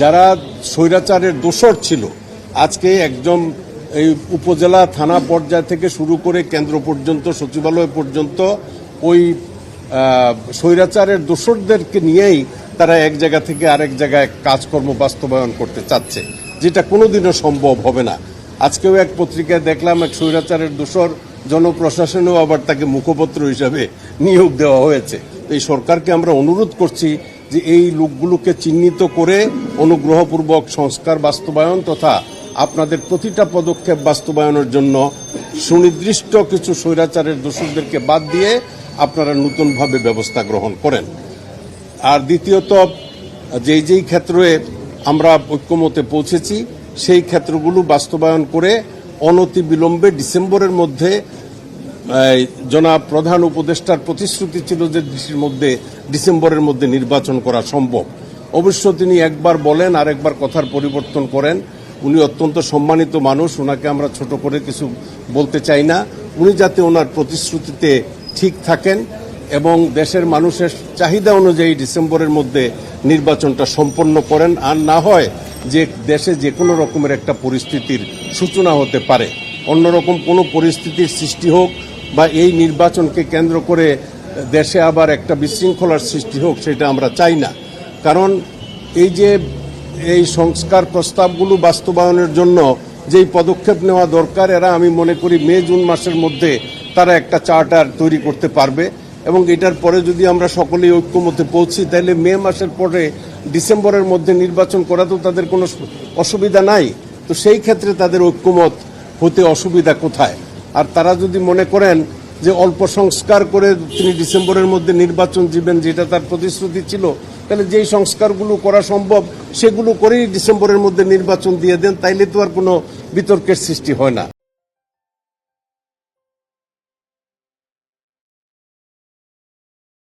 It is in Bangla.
যারা স্বৈরাচারের দোসর ছিল, আজকে একজন এই উপজেলা থানা পর্যায় থেকে শুরু করে কেন্দ্র পর্যন্ত, সচিবালয় পর্যন্ত ওই স্বৈরাচারের দোসরদেরকে নিয়েই তারা এক জায়গা থেকে আরেক জায়গায় কাজকর্ম বাস্তবায়ন করতে চাচ্ছে, যেটা কোনোদিনও সম্ভব হবে না। আজকেও এক পত্রিকায় দেখলাম এক স্বৈরাচারের দোসর জনপ্রশাসনেও আবার তাকে মুখপত্র হিসাবে নিয়োগ দেওয়া হয়েছে। এই সরকারকে আমরা অনুরোধ করছি যে এই লোকগুলোকে চিহ্নিত করে অনুগ্রহপূর্বক সংস্কার, বাস্তবায়ন তথা আপনাদের প্রতিটা পদক্ষেপ বাস্তবায়নের জন্য সুনির্দিষ্ট কিছু স্বৈরাচারের দোষীদেরকে বাদ দিয়ে আপনারা নতুনভাবে ব্যবস্থা গ্রহণ করেন। আর দ্বিতীয়ত, যেই যেই ক্ষেত্রে আমরা ঐক্যমতে পৌঁছেছি, সেই ক্ষেত্রগুলো বাস্তবায়ন করে অনতি বিলম্বে ডিসেম্বরের মধ্যে জনাব প্রধান উপদেষ্টার প্রতিশ্রুতি ছিল যে দেশের মধ্যে ডিসেম্বরের মধ্যে নির্বাচন করা সম্ভব। অবশ্য তিনি একবার বলেন আর একবার কথার পরিবর্তন করেন। উনি অত্যন্ত সম্মানিত মানুষ ওনাকে আমরা ছোট করে কিছু বলতে চাই না। উনি যাতে ওনার প্রতিশ্রুতিতে ঠিক থাকেন এবং দেশের মানুষের চাহিদা অনুযায়ী ডিসেম্বরের মধ্যে নির্বাচনটা সম্পন্ন করেন, আর না হয় যে দেশে যে কোনো রকমের একটা পরিস্থিতির সূচনা হতে পারে। অন্যরকম কোনো পরিস্থিতির সৃষ্টি হোক বা এই নির্বাচনকে কেন্দ্র করে দেশে আবার একটা বিশৃঙ্খলার সৃষ্টি হোক, সেটা আমরা চাই না। কারণ এই যে এই সংস্কার প্রস্তাবগুলো বাস্তবায়নের জন্য যেই পদক্ষেপ নেওয়া দরকার, এরা আমি মনে করি মে, জুন মাসের মধ্যে তারা একটা চার্টার তৈরি করতে পারবে এবং এটার পরে যদি আমরা সকলেই ঐক্যমতে পৌঁছি, তাহলে মে মাসের পরে ডিসেম্বরের মধ্যে নির্বাচন করা তো তাদের কোনো অসুবিধা নাই। তো সেই ক্ষেত্রে তাদের ঐক্যমত হতে অসুবিধা কোথায়? আর তারা যদি মনে করেন যে অল্প সংস্কার করে তিনি ডিসেম্বরের মধ্যে নির্বাচন দিবেন, যেটা তার প্রতিশ্রুতি ছিল, তাহলে যেই সংস্কারগুলো করা সম্ভব, সেগুলো করেই ডিসেম্বরের মধ্যে নির্বাচন দিয়ে দেন, তাইলে তো আর কোনো বিতর্কের সৃষ্টি হয় না।